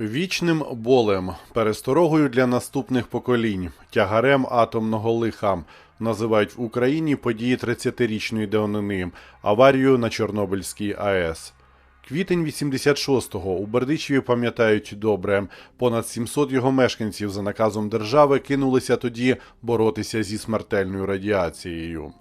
Вічним болем, пересторогою для наступних поколінь, тягарем атомного лиха називають в Україні події 30-річної давнини, аварію на Чорнобильській АЕС. Квітень 86-го у Бердичеві пам'ятають добре. Понад 700 його мешканців за наказом держави кинулися тоді боротися зі смертельною радіацією.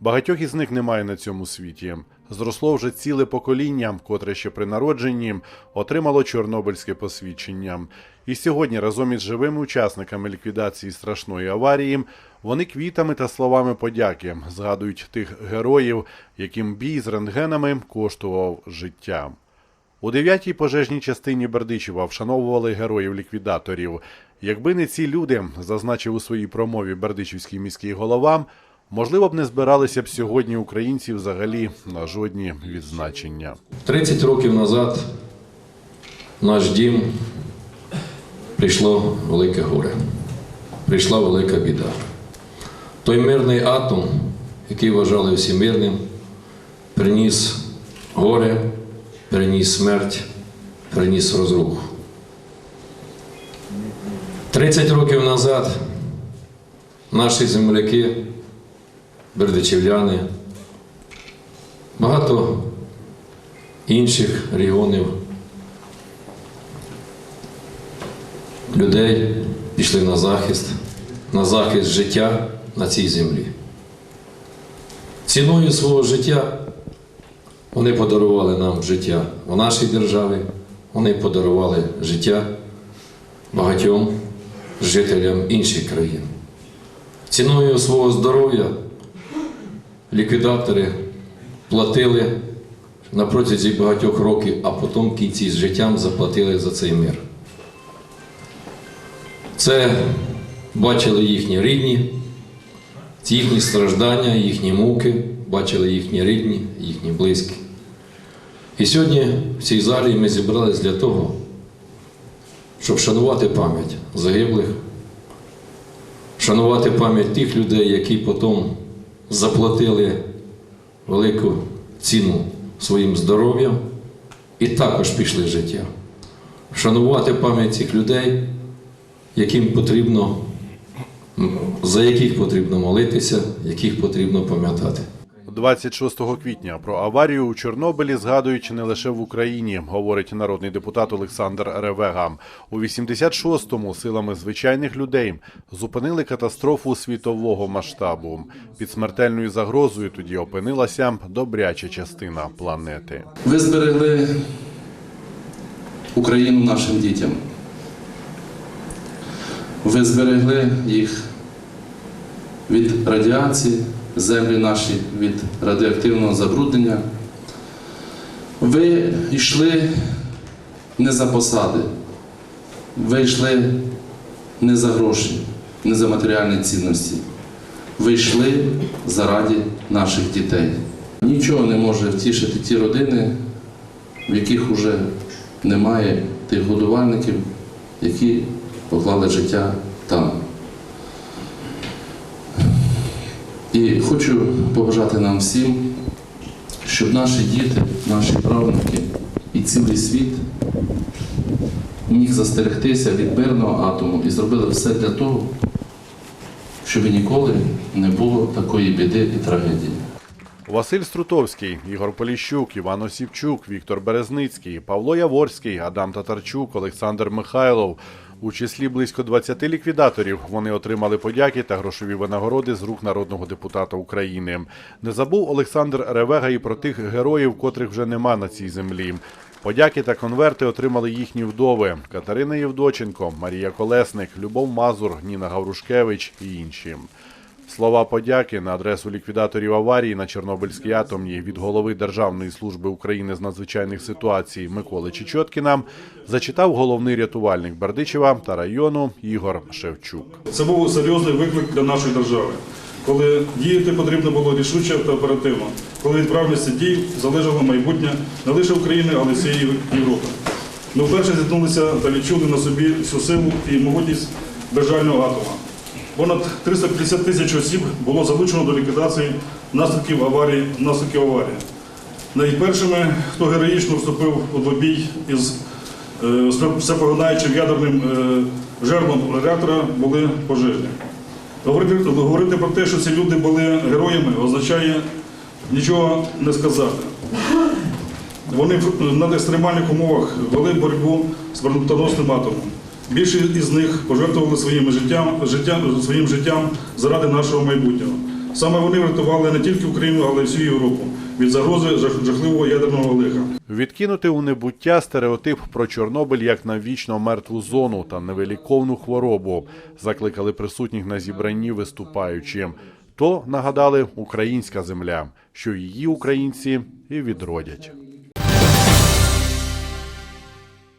Багатьох із них немає на цьому світі. Зросло вже ціле покоління, котре ще при народженні отримало чорнобильське посвідчення. І сьогодні, разом із живими учасниками ліквідації страшної аварії, вони квітами та словами подяки згадують тих героїв, яким бій з рентгенами коштував життя. У дев'ятій пожежній частині Бердичева вшановували героїв-ліквідаторів. Якби не ці люди, зазначив у своїй промові Бердичівський міський голова, можливо б не збиралися б сьогодні українці взагалі на жодні відзначення. 30 років назад наш дім прийшло велике горе, прийшла велика біда. Той мирний атом, який вважали всі мирним, приніс горе, приніс смерть, приніс розруху. 30 років назад наші земляки, бердичівляни, багато інших регіонів людей пішли на захист, на захист життя на цій землі. Ціною свого життя вони подарували нам життя в нашій державі, вони подарували життя багатьом жителям інших країн. Ціною свого здоров'я ліквідатори платили на протязі багатьох років, а потім кінці з життям заплатили за цей мир. Це бачили їхні рідні, їхні страждання, їхні муки, бачили їхні рідні, їхні близькі. І сьогодні в цій залі ми зібрались для того, щоб шанувати пам'ять загиблих, шанувати пам'ять тих людей, які потім заплатили велику ціну своїм здоров'ям і також пішли з життя. Вшанувати пам'ять цих людей, яким потрібно, за яких потрібно молитися, яких потрібно пам'ятати. 26 квітня про аварію у Чорнобилі згадують не лише в Україні, говорить народний депутат Олександр Ревега. У 86-му силами звичайних людей зупинили катастрофу світового масштабу. Під смертельною загрозою тоді опинилася добряча частина планети. Ви зберегли Україну нашим дітям. Ви зберегли їх від радіації, землі наші від радіоактивного забруднення. Ви йшли не за посади, ви йшли не за гроші, не за матеріальні цінності. Ви йшли заради наших дітей. Нічого не може втішити ті родини, в яких вже немає тих годувальників, які поклали життя там. І хочу побажати нам всім, щоб наші діти, наші правнуки і цілий світ міг застерегтися від мирного атому і зробили все для того, щоб ніколи не було такої біди і трагедії. Василь Струтовський, Ігор Поліщук, Іван Осівчук, Віктор Березницький, Павло Яворський, Адам Татарчук, Олександр Михайлов. У числі близько 20 ліквідаторів вони отримали подяки та грошові винагороди з рук народного депутата України. Не забув Олександр Ревега і про тих героїв, котрих вже нема на цій землі. Подяки та конверти отримали їхні вдови: Катерина Євдоченко, Марія Колесник, Любов Мазур, Ніна Гаврушкевич і інші. Слова подяки на адресу ліквідаторів аварії на Чорнобильській атомній від голови Державної служби України з надзвичайних ситуацій Миколи Чечоткіна зачитав головний рятувальник Бердичева та району Ігор Шевчук. Це був серйозний виклик для нашої держави, коли діяти потрібно було рішуче та оперативно, коли від правильності дій залежало майбутнє не лише України, але й всієї Європи. Ми вперше зіткнулися та відчули на собі всю силу і могутність безжального атома. Понад 350 тисяч осіб було залучено до ліквідації наслідків аварії, наслідків аварії. Найпершими, хто героїчно вступив у двобій із е, все ядерним е, жерлом реактора були пожежні. Говорити, говорити про те, що ці люди були героями, означає нічого не сказати. Вони на екстремальних умовах вели боротьбу з смертоносним атомом. Більшість із них пожертвували своїм життям, життям, своїм життям заради нашого майбутнього. Саме вони врятували не тільки Україну, але й всю Європу від загрози жахливого ядерного лиха. Відкинути у небуття стереотип про Чорнобиль як на вічно мертву зону та невиліковну хворобу закликали присутніх на зібранні виступаючі. То нагадали українська земля, що її українці і відродять.